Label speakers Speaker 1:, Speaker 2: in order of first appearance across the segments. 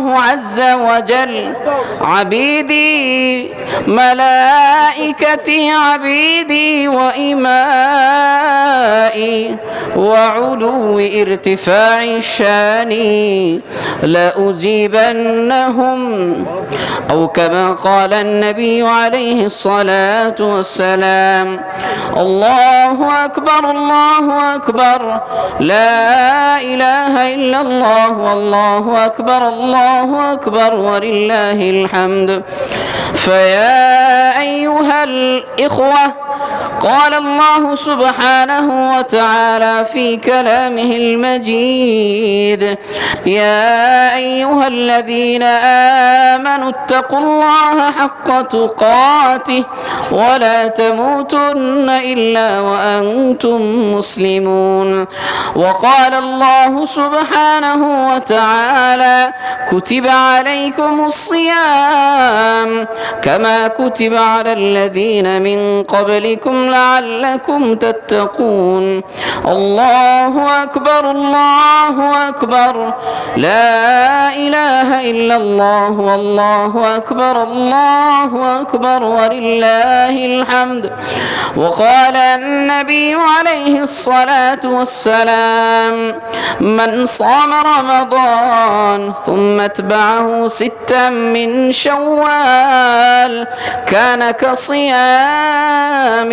Speaker 1: الله عز وجل. عبيدي ملائكتي عبيدي وإمائي وعلو ارتفاع شاني لأجيبنهم. أو كما قال النبي عليه الصلاة والسلام الله أكبر الله أكبر لا إله إلا الله والله أكبر الله أكبر ولله الحمد. فيا أيها الإخوة قال الله سبحانه وتعالى في كلامه المجيد يا أيها الذين آمنوا اتقوا الله حق تقاته ولا تموتن إلا وأنتم مسلمون. وقال الله سبحانه وتعالى كتب عليكم الصيام كما كتب على الذين من قبلكم لعلكم تتقون. الله أكبر الله أكبر. لا إله إلا الله والله أكبر الله أكبر ولله الحمد. وقال النبي عليه الصلاة والسلام من صام رمضان ثم اتبعه ستا من شوال كان كصيام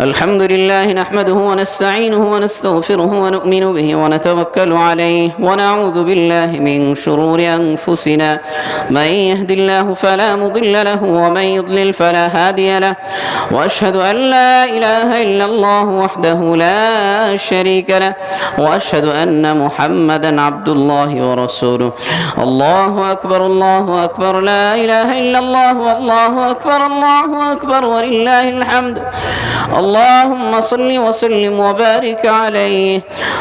Speaker 1: الحمد لله نحمده ونستعينه ونستغفره ونؤمن به ونتوكل عليه ونعوذ بالله من شرور أنفسنا. من يهد الله فلا مضل له ومن يضلل فلا هادي له. وأشهد أن لا إله إلا الله وحده لا شريك له. وأشهد أن محمدا عبد الله ورسوله. الله أكبر الله أكبر لا إله إلا الله والله أكبر الله أكبر ولله الحمد. اللهم صل وسلم وبارك عليه.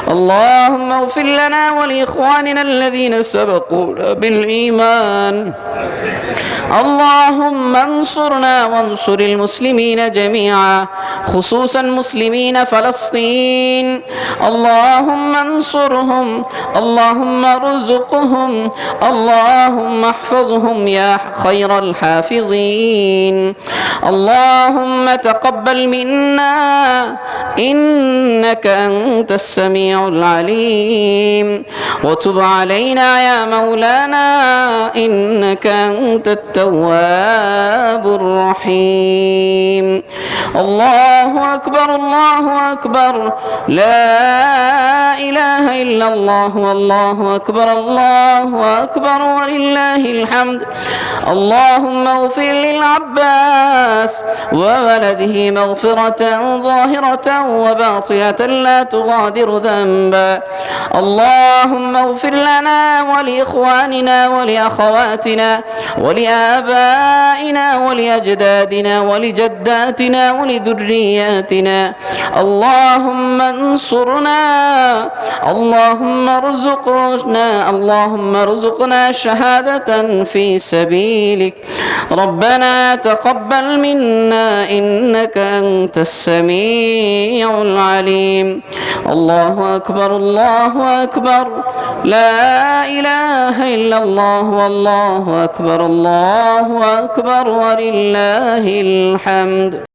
Speaker 1: اللهم اغفر لنا ولإخواننا الذين سبقونا بالإيمان. اللهم انصرنا وانصر المسلمين جميعا خصوصا مسلمين فلسطين. اللهم انصرهم اللهم ارزقهم اللهم احفظهم يا خير الحافظين. اللهم تقبل منا إنك أنت السميع العليم. وتب علينا يا مولانا إنك أنت التواب الرحيم. الله أكبر الله أكبر. لا إله إلا الله والله أكبر الله أكبر ولله الحمد. اللهم اغفر للعباس وولده مغفرة ظاهرة وباطنة لا تغادر ذنبا. اللهم اغفر لنا ولإخواننا ولأخواتنا ولآبائنا ولأجدادنا ولجداتنا ولذرياتنا اللهم انصرنا اللهم ارزقنا اللهم ارزقنا شهادة في سبيلك ربنا تقبل منا إنك أنت السميع العليم الله أكبر الله أكبر لا إله إلا الله والله أكبر الله أكبر ولله الحمد.